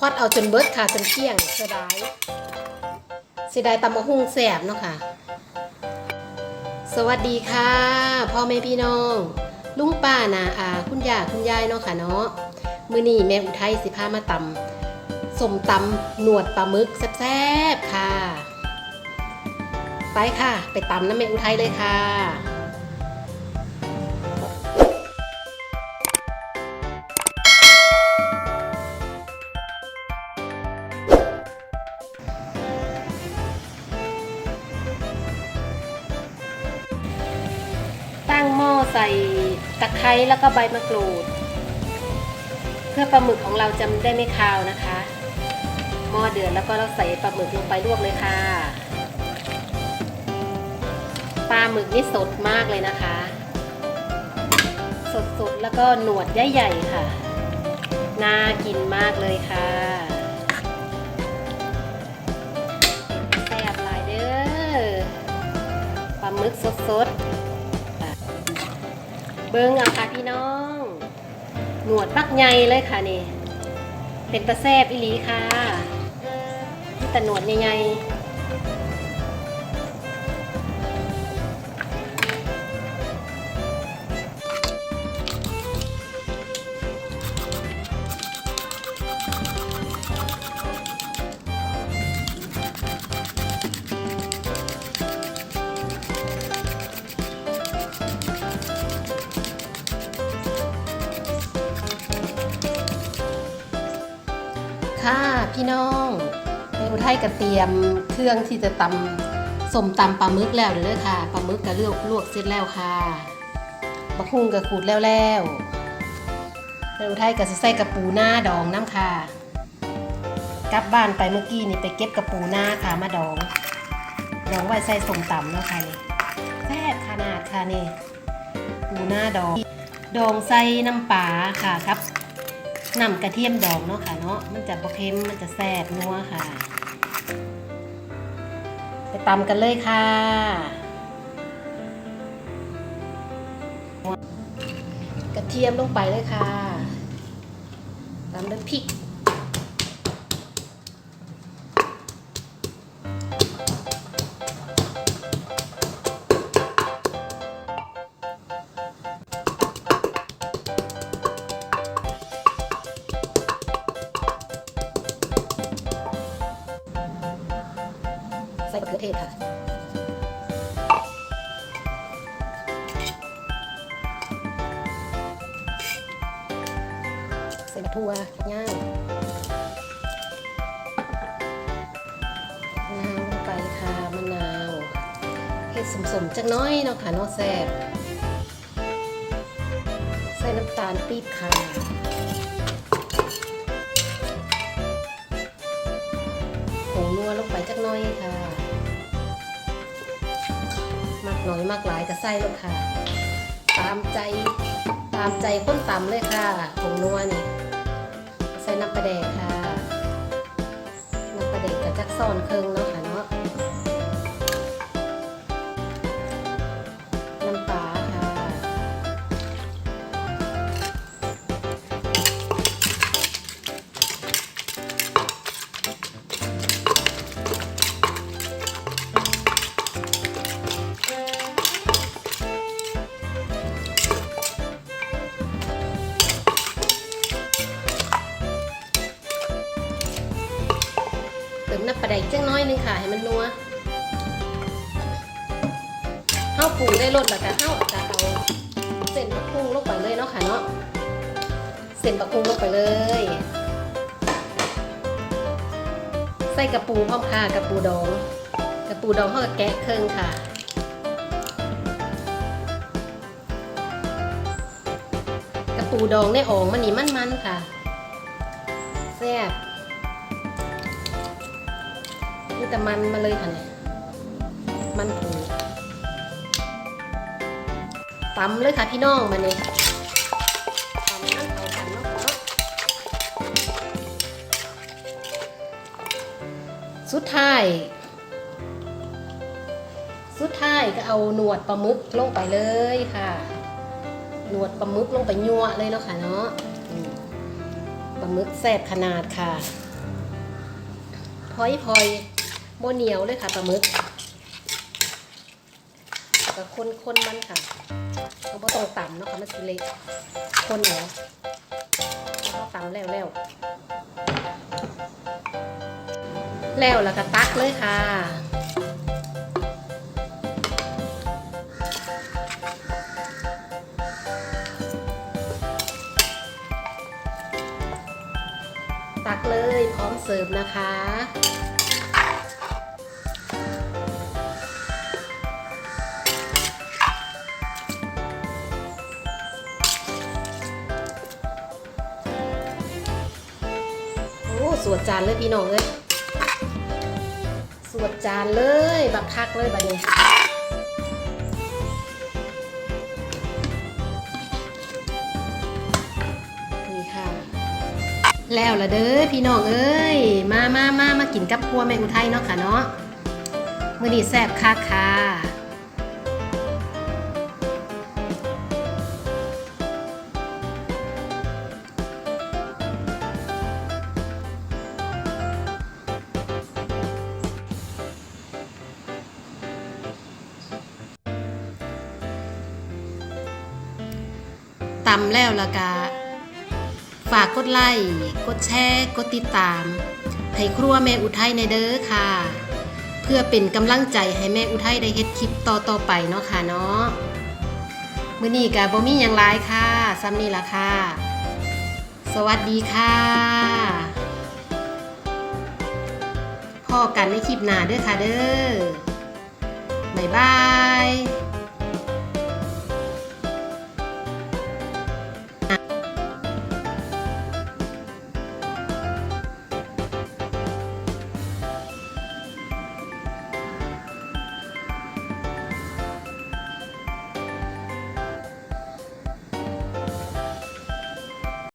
ฮอดเอาจนเบิดค่ะจนเกี้ยงเสียดายเสียดายตำมะฮุ่งแสบเนาะค่ะ สวัสดีค่ะพ่อแม่พี่น้อง ลุงป้านาอาคุณย่าคุณยายเนาะค่ะเนาะมื้อนี้แม่อุทัยสิพามาตำสมตำหนวดปลาหมึกแซ่บๆค่ะ ไปค่ะ ไปตำน้ำแม่อุทัยเลยค่ะ ใส่ตะไคร้แล้วก็ใบมะกรูด เพื่อปลาหมึกของเราจะได้ไม่คาวนะคะหม้อเดือดแล้วก็เราใส่ปลาหมึกลงไปลวกเลยค่ะปลาหมึกนี่สดมากเลยนะคะ สดๆแล้วก็หนวดใหญ่ๆค่ะน่ากินมากเลยค่ะแซ่บหลายเด้อปลาหมึกสดๆ เบิ้งเอาค่ะพี่น้อง หนวดปักใหญ่เลยค่ะนี่ เป็นตะแซบอีหลีค่ะนี่แต่หนวดใหญ่ๆ พี่น้องแม่อุทัยก็เตรียมเครื่องที่จะตำสมตำปลาหมึกแล้วเด้อค่ะปลาหมึกก็เลือกลวกเสร็จแล้วค่ะบะคุ้งก็ขูดแล้วแล้วแม่อุทัยก็สิใส่กระปูหน้าดองน้ำค่ะ กลับบ้านไปเมื่อกี้นี่ไปเก็บกระปูหน้าค่ะมาดองดองไว้ใส่สมตำเนาะค่ะนี่แซ่บขนาดค่ะนี่ปูหน้าดอง ดองใส่น้ำปลาค่ะครับ น้ำกระเทียมดองเนาะค่ะเนาะมันจะบะเค็มมันจะแซ่บนัวค่ะ ไปตำกันเลยค่ะกระเทียมลงไปเลยค่ะตามด้วยพริก ศค่ะ ใส่มะทั่วย่างนาวลงไปค่ะมะนาวเฮ็ดสมๆจักน้อยเนาะค่ะเนาะแซ่บใส่น้ำตาลปี๊บค่ะผงนัวลงไปจักน้อยค่ะ มากน้อยมากหลายก็ใส่ลงค่ะ ตามใจตามใจคนต่ำเลยค่ะผงนัวนี่ใส่น้ำปลาแดกค่ะน้ำปลาแดกกับจักซอนเครื่องเนาะ จังน้อยหนึงค่ะ ให้มันนัวข้าวปูได้รสแล้วก็ข้าวจะเอาเส้นบะพุงลงไปเลยเนาะค่ะเนาะเส้นบะพุงลงไปเลย ใส่กระปูพร้อมค่ะกระปูดองกระปูดองเขาก็แกะเครื่องค่ะกระปูดองในอ่องมันนี่มันๆค่ะแซ่บ นี่แต่มันมาเลยค่ะเนี่ยมันปูตำเลยค่ะพี่น้องมาเนี่ยตำนั่นเอากันเนาะเนาะสุดท้าย สุดท้ายก็เอาหนวดปลาหมึกลงไปเลยค่ะ หนวดปลาหมึกลงไปยั่วเลยเนาะค่ะเนาะปลาหมึกแซ่บขนาดค่ะพอยพอย โบเหนียวเลยค่ะปลาหมึกแล้วก็คนคนมันค่ะเขาบ่ต้องต่ำเนาะค่ะมันสิเละคนเหรอเขาต่ำแล้วแล้วแล้วแล้วก็ตักเลยค่ะตักเลยพร้อมเสิร์ฟนะคะ สวดจานเลยพี่น้องเอ้ยสวดจานเลยบักคักเลยบัดนี้นี่ค่ะ แล้วละเด้อพี่น้องเอ้ยมามามามากินกับครัวแม่อุทัยเนาะค่ะเนาะมื้อนี้แซ่บคักค่ะ ตำแล้วละกะฝากกดไลค์กดแชร์กดติดตาม ให้ครัวแม่อุทัยในเด้อค่ะ เพื่อเป็นกำลังใจให้แม่อุทัยได้เฮ็ดคลิปต่อต่อไปเนาะค่ะเนาะมื้อนี้กะบ่มีหยังหลายค่ะซ้ำนี่ล่ะค่ะ สวัสดีค่ะพ่อกันในคลิปหน้าเด้อค่ะเด้อบ๊ายบาย